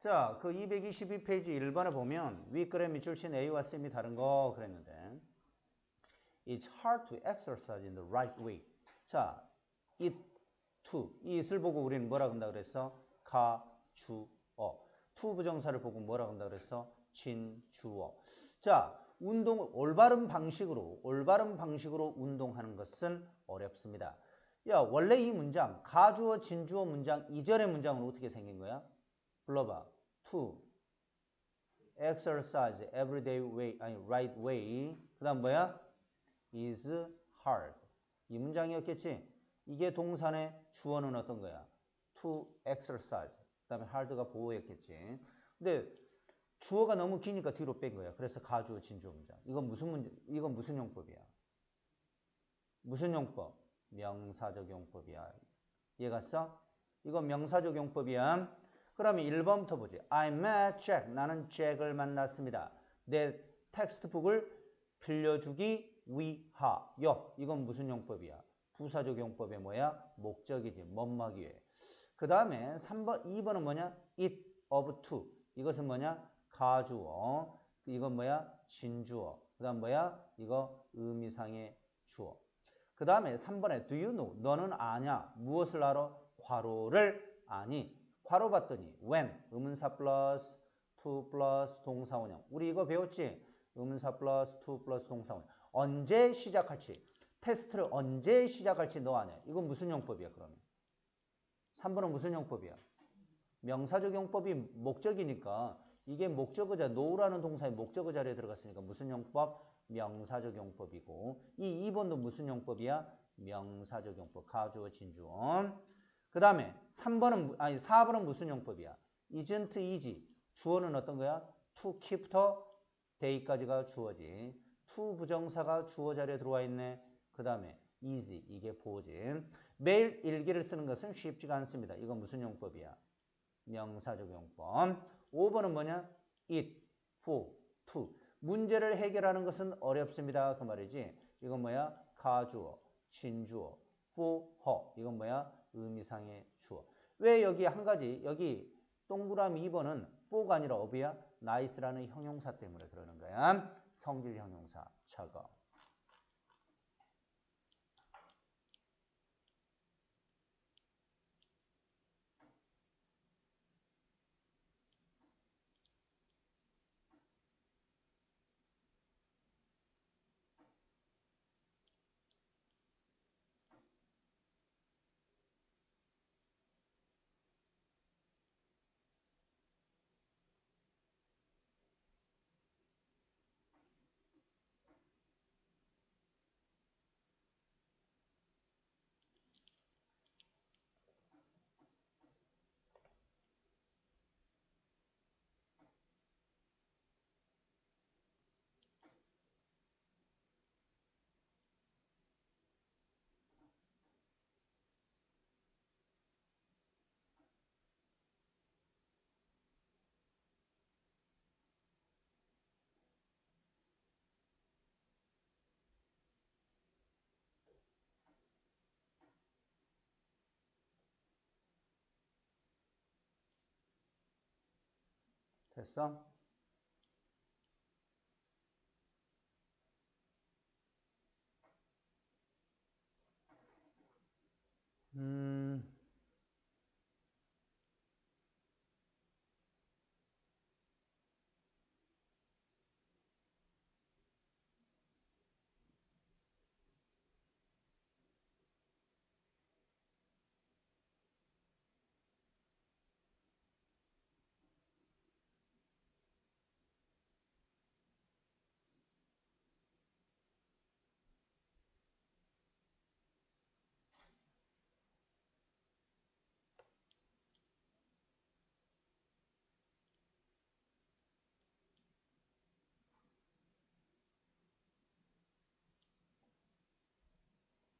자, 그 222페이지 1번에 보면 밑줄 친 A와 쌤이 다른 거 그랬는데 It's hard to exercise in the right way. 자, it, to. 이 it을 보고 우리는 뭐라 그런다 그랬어? 가, 주, 어. to 부정사를 보고 뭐라 그런다 그랬어? 진, 주어. 자, 운동 올바른 방식으로 올바른 방식으로 운동하는 것은 어렵습니다. 야, 원래 이 문장 가주어 진주어 문장 이전의 문장은 어떻게 생긴 거야? 불러봐. to exercise everyday way 아니 right way. 그 다음 뭐야? is hard. 이 문장이었겠지? 이게 동산의 주어는 어떤 거야? to exercise. 그 다음에 hard가 보호였겠지. 근데 주어가 너무 기니까 뒤로 뺀 거야. 그래서 가주어 진주어 문장. 이건 무슨 문제? 이건 무슨 용법이야? 무슨 용법? 명사적 용법이야. 이해갔어? 이건 명사적 용법이야. 그러면 1번부터 보지. I met Jack. 나는 잭을 만났습니다. 내 텍스트북을 빌려주기 위하여. 이건 무슨 용법이야? 부사적 용법의 뭐야? 목적이지. 멋마기 위해. 그 다음에 3번, 2번은 뭐냐? it of to. 이것은 뭐냐? 가주어. 이건 뭐야? 진주어. 그 다음 뭐야? 이거 의미상의 주어. 그 다음에 3번에 do you know? 너는 아냐? 무엇을 알아? 괄호를 아니. 괄호 봤더니 when 의문사 플러스 to 플러스 동사원형. 우리 이거 배웠지? 의문사 플러스 to 플러스 동사원형. 언제 시작할지. 테스트를 언제 시작할지 너 아냐? 이건 무슨 용법이야 그러면? 3번은 무슨 용법이야? 명사적 용법이 목적이니까 이게 목적어자 노우라는 동사의 목적어 자리에 들어갔으니까 무슨 용법? 명사적 용법이고 이 2번도 무슨 용법이야? 명사적 용법. 가주어 진주어. 그 다음에 3번은 아니 4번은 무슨 용법이야? isn't easy. 주어는 어떤 거야? to keep the day까지가 주어지. to 부정사가 주어 자리에 들어와 있네. 그 다음에 easy 이게 보지. 매일 일기를 쓰는 것은 쉽지가 않습니다. 이건 무슨 용법이야? 명사적 용법. 5번은 뭐냐? it, for, to. 문제를 해결하는 것은 어렵습니다. 그 말이지. 이건 뭐야? 가주어, 진주어, for, her. 이건 뭐야? 의미상의 주어. 왜 여기 한 가지, 여기 동그라미 2번은 for가 아니라 of이야? nice라는 형용사 때문에 그러는 거야. 성질 형용사, 저거. 됐어? 음,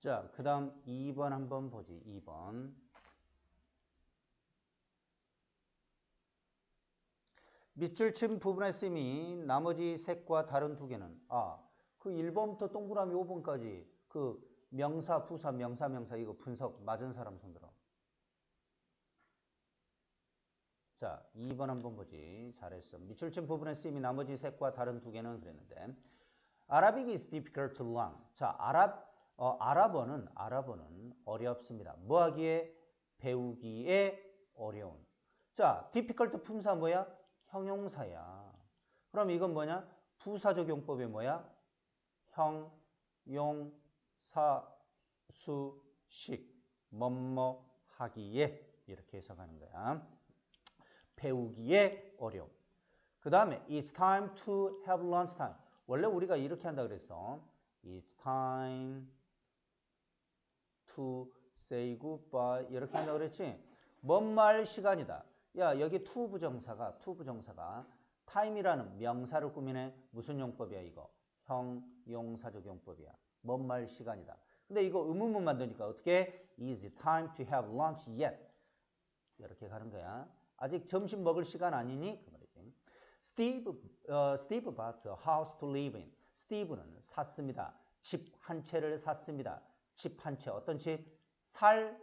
자, 그 다음 2번 한번 보지. 2번. 밑줄 친 부분의 셈이 나머지 색과 다른 두 개는 아, 그 1번부터 동그라미 5번까지 그 명사, 부사, 명사, 명사 이거 분석 맞은 사람 손들어. 자, 2번 한번 보지. 잘했어. 밑줄 친 부분의 쓰임이 나머지 셋과 다른 두 개는 그랬는데. Arabic is difficult to learn. 자, 아랍, 어, 아랍어는, 아랍어는 어렵습니다. 뭐 하기에? 배우기에 어려운. 자, difficult 품사 뭐야? 형용사야. 그럼 이건 뭐냐? 부사적 용법이 뭐야? 형, 용, 사, 수, 식, 뭐뭐 하기에 이렇게 해석하는 거야. 배우기에 어려움. 그 다음에 It's time to have lunch time. 원래 우리가 이렇게 한다 그랬어. It's time to say goodbye. 이렇게 한다 그랬지. 뭔말 시간이다. 야 여기 to 부정사가 to 부정사가 time이라는 명사를 꾸미네. 무슨 용법이야 이거? 형, 용사적 용법이야. 뭔말 시간이다. 근데 이거 의문문 만드니까 어떻게? Is it time to have lunch yet? 이렇게 가는 거야. 아직 점심 먹을 시간 아니니? 그 말이지. Steve, 어, Steve bought a house to live in. 스티브는 샀습니다. 집 한 채를 샀습니다. 집한 채. 어떤 집? 살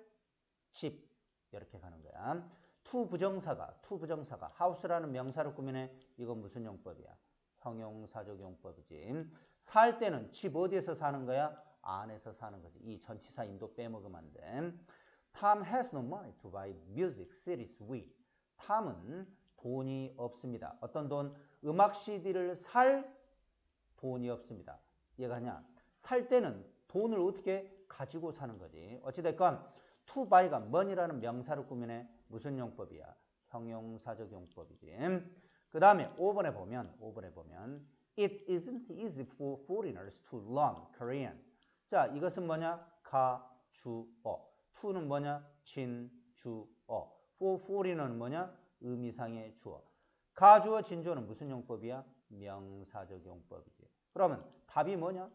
집. 이렇게 가는 거야. to 부정사가, to 부정사가 house라는 명사를 꾸미네. 이건 무슨 용법이야? 형용사적 용법이지. 살 때는 집 어디에서 사는 거야? 안에서 사는 거지. 이 전치사 인도 빼먹으면 안 돼. Tom has no money to buy music CDs with. 탐은 돈이 없습니다. 어떤 돈? 음악 CD를 살 돈이 없습니다. 이해가냐? 살 때는 돈을 어떻게 가지고 사는 거지. 어찌됐건 to buy가 money라는 명사를 꾸미네. 무슨 용법이야? 형용사적 용법이지. 그 다음에 5번에 보면 5번에 보면 It isn't easy for foreigners to learn Korean. 자, 이것은 뭐냐? 가, 주, 어. to는 뭐냐? 진, 주, 어. for foreigner는 뭐냐? 의미상의 주어. 가주어, 진주어는 무슨 용법이야? 명사적 용법이지. 그러면 답이 뭐냐?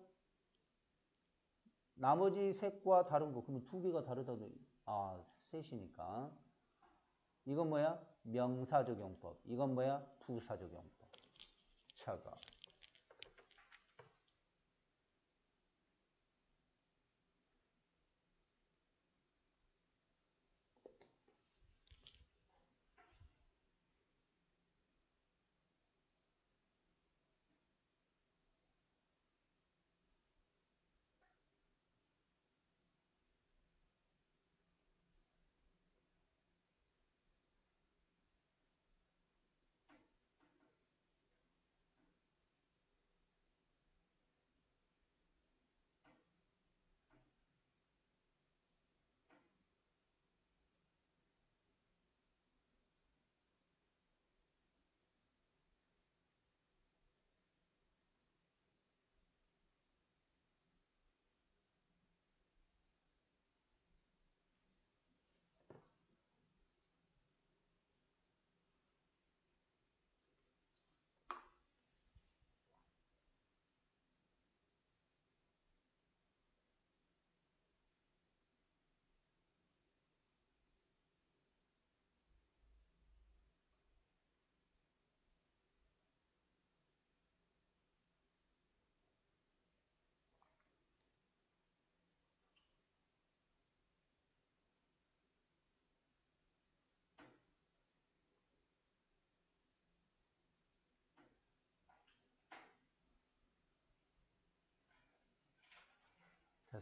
나머지 셋과 다른 거 그러면 두 개가 다르다도 아 셋이니까 이건 뭐야? 명사적 용법. 이건 뭐야? 부사적 용법. 차가.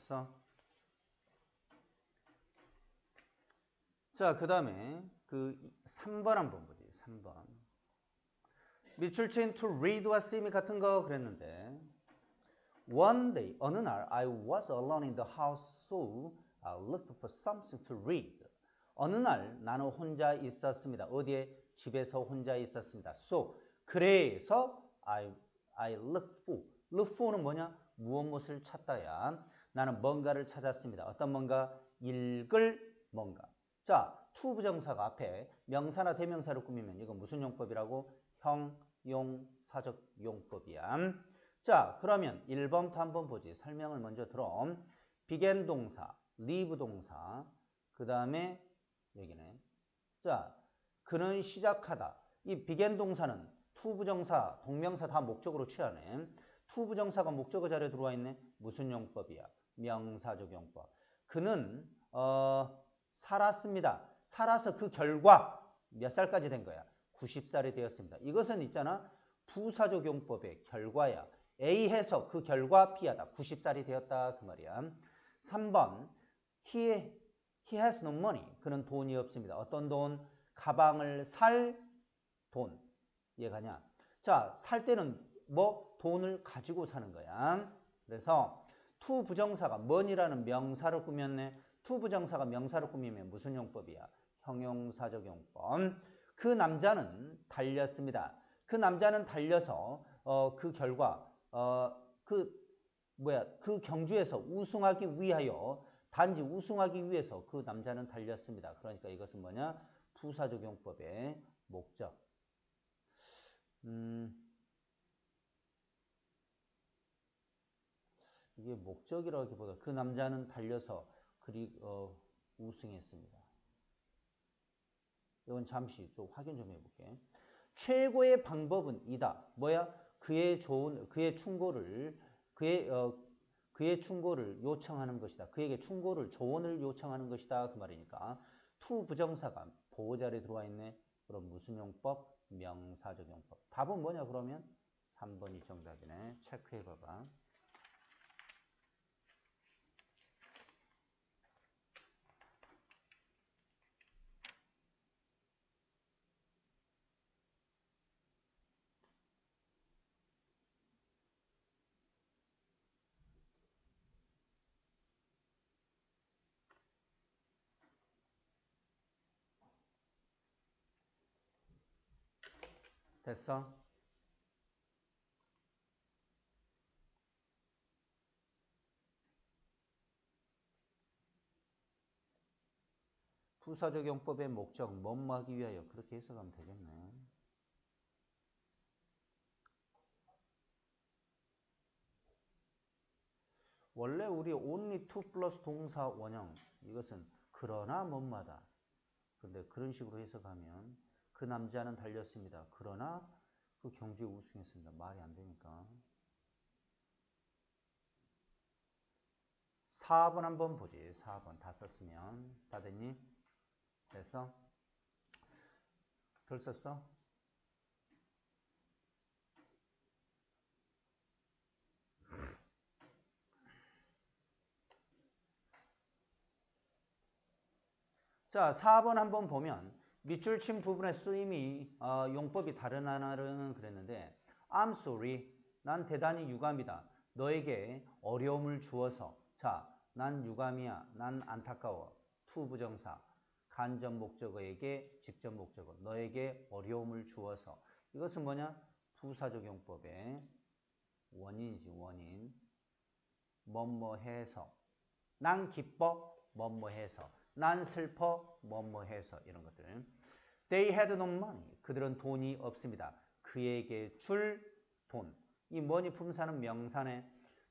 됐어? 자, 그 다음에 그 3번 한번 보지. 3번. 밑줄친 to read와 쓰임이 같은 거 그랬는데 One day, 어느 날 I was alone in the house so I looked for something to read. 어느 날 나는 혼자 있었습니다. 어디에? 집에서 혼자 있었습니다. So, 그래서 I, I looked for. look for는 뭐냐? 무엇 무엇을 찾다야. 나는 뭔가를 찾았습니다. 어떤 뭔가? 읽을 뭔가. 자, to 부정사가 앞에 명사나 대명사를 꾸미면 이건 무슨 용법이라고? 형, 용, 사적 용법이야. 자, 그러면 1번부터 한번 보지. 설명을 먼저 들어. 비겐 동사, 리브 동사, 그 다음에 여기네. 자, 그는 시작하다. 이 비겐 동사는 to 부정사, 동명사 다 목적으로 취하네. to 부정사가 목적어 자리에 들어와 있네. 무슨 용법이야? 명사적 용법. 그는 어, 살았습니다. 살아서 그 결과 몇 살까지 된 거야? 90살이 되었습니다. 이것은 있잖아. 부사적용법의 결과야. A 해서 그 결과 B하다. 90살이 되었다. 그 말이야. 3번. He, he has no money. 그는 돈이 없습니다. 어떤 돈? 가방을 살 돈. 이해가냐? 자, 살 때는 뭐? 돈을 가지고 사는 거야. 그래서 투 부정사가 money라는 명사를 꾸몄네. 투 부정사가 명사를 꾸미면 무슨 용법이야? 형용사적 용법. 그 남자는 달렸습니다. 그 남자는 달려서 어, 그 결과 어, 그 뭐야 그 경주에서 우승하기 위하여 단지 우승하기 위해서 그 남자는 달렸습니다. 그러니까 이것은 뭐냐 부사적 용법의 목적. 음, 이게 목적이라기보다 그 남자는 달려서 그리 어, 우승했습니다. 이건 잠시 좀 확인 좀 해볼게. 최고의 방법은 이다. 뭐야? 그의 좋은 그의 충고를 그의 어, 그의 충고를 요청하는 것이다. 그에게 충고를 조언을 요청하는 것이다. 그 말이니까 투 부정사가 보호자리에 들어와 있네. 그럼 무슨 용법? 명사적 용법. 답은 뭐냐 그러면 3번이 정답이네. 체크해 봐봐. 됐어? 부사적용법의 목적, 뭐뭐 하기 위하여 그렇게 해석하면 되겠네. 원래 우리 only to 플러스 동사 원형 이것은 그러나 뭐마다 근데 그런 식으로 해석하면 그 남자는 달렸습니다. 그러나 그 경주에 우승했습니다. 말이 안 되니까. 4번 한번 보지. 4번 다 썼으면. 다 됐니? 됐어? 덜 썼어? 자, 4번 한번 보면 밑줄 친 부분의 쓰임이 어, 용법이 다른 하나는 그랬는데 I'm sorry. 난 대단히 유감이다. 너에게 어려움을 주어서 자, 난 유감이야. 난 안타까워. 투 부정사. 간접 목적어에게 직접 목적어. 너에게 어려움을 주어서. 이것은 뭐냐? 부사적 용법의 원인이지 원인. 뭐뭐 해서. 난 기뻐. 뭐뭐 해서. 난 슬퍼 뭐뭐 해서 이런 것들. They had no money. 그들은 돈이 없습니다. 그에게 줄 돈. 이 money 품사는 명사네.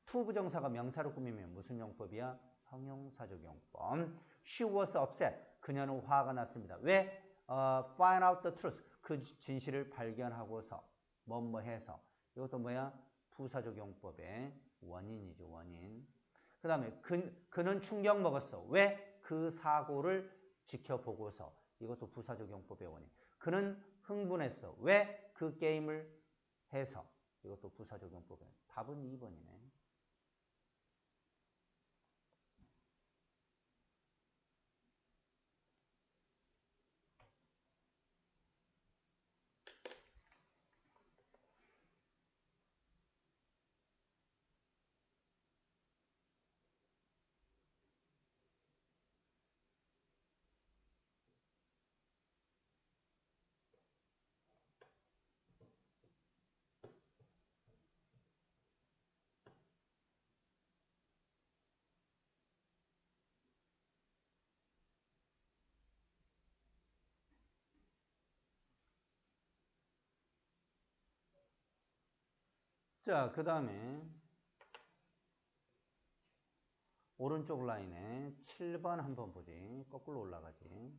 투 부정사가 명사로 꾸미면 무슨 용법이야? 형용사적 용법. She was upset. 그녀는 화가 났습니다. 왜? Uh, find out the truth. 그 진실을 발견하고서 뭐뭐 해서. 이것도 뭐야? 부사적 용법의 원인이죠. 원인. 그 다음에 그, 그는 충격 먹었어. 왜? 그 사고를 지켜보고서 이것도 부사적 용법의 원인. 그는 흥분했어. 왜? 그 게임을 해서 이것도 부사적 용법의 원인. 답은 2번이네. 자, 그 다음에 오른쪽 라인에 7번 한번 보지. 거꾸로 올라가지.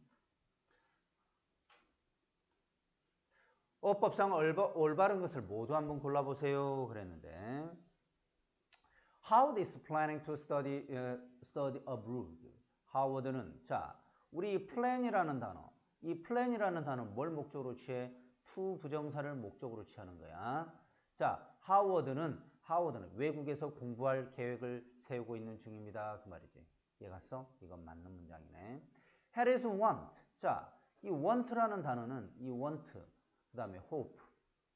어법상 올바른 것을 모두 한번 골라보세요. 그랬는데 Howard is planning to study, uh, study abroad. 하워드는 자, 우리 plan이라는 단어 이 plan이라는 단어는 뭘 목적으로 취해? to 부정사를 목적으로 취하는 거야. 자, 하워드는 하워드는 외국에서 공부할 계획을 세우고 있는 중입니다. 그 말이지. 이해 갔어? 이건 맞는 문장이네. Harris want. 자, 이 want라는 단어는 이 want, 그 다음에 hope,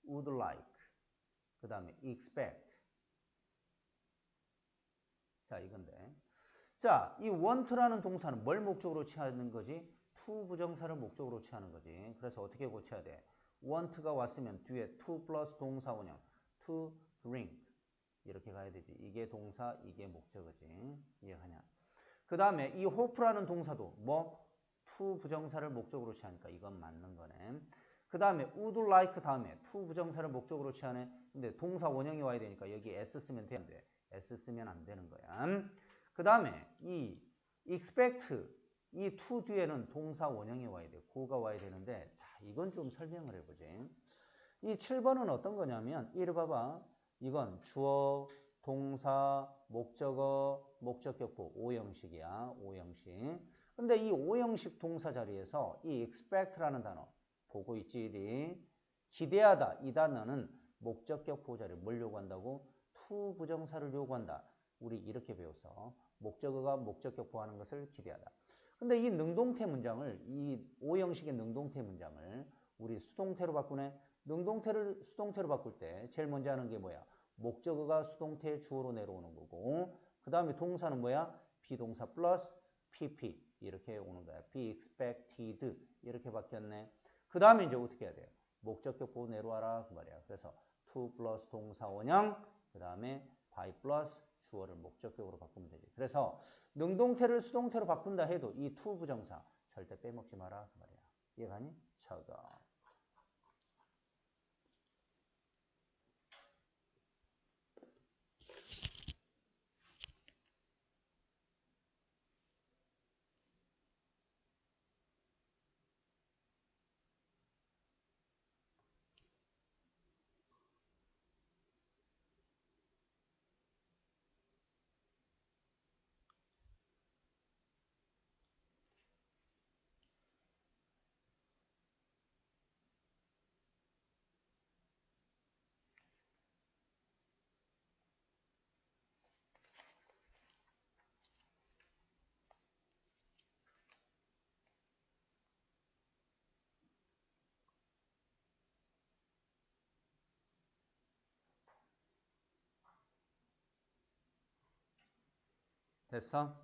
would like, 그 다음에 expect. 자, 이건데. 자, 이 want라는 동사는 뭘 목적으로 취하는 거지? to 부정사를 목적으로 취하는 거지. 그래서 어떻게 고쳐야 돼? want가 왔으면 뒤에 to 플러스 동사 원형, to drink. 이렇게 가야 되지. 이게 동사, 이게 목적어지. 이해가냐? 그 다음에 이 hope라는 동사도 뭐 to 부정사를 목적으로 취하니까 이건 맞는 거네. 그 다음에 would like 다음에 to 부정사를 목적으로 취하네. 근데 동사 원형이 와야 되니까 여기 s 쓰면 되는데 s 쓰면 안 되는 거야. 그 다음에 이 expect 이 to 뒤에는 동사 원형이 와야 돼. 고가 와야 되는데 자 이건 좀 설명을 해보지. 이 7번은 어떤 거냐면 이를 봐봐. 이건 주어, 동사, 목적어, 목적격보 오형식이야. 오형식. 근데 이 오형식 동사 자리에서 이 expect라는 단어 보고 있지. 기대하다 이 단어는 목적격 보호자를 뭘 요구한다고? to 부정사를 요구한다. 우리 이렇게 배웠어. 목적어가 목적격 보하는 것을 기대하다. 근데 이 능동태 문장을 이 오형식의 능동태 문장을 우리 수동태로 바꾸네. 능동태를 수동태로 바꿀 때 제일 먼저 하는 게 뭐야? 목적어가 수동태 주어로 내려오는 거고 그 다음에 동사는 뭐야? 비동사 플러스 pp 이렇게 오는 거야. be expected 이렇게 바뀌었네. 그 다음에 이제 어떻게 해야 돼요? 목적격 보고 내려와라 그 말이야. 그래서 to 플러스 동사 원형 그 다음에 by 플러스 주어를 목적격으로 바꾸면 되지. 그래서 능동태를 수동태로 바꾼다 해도 이 to 부정사 절대 빼먹지 마라 그 말이야. 이해가니? 저거. 됐어?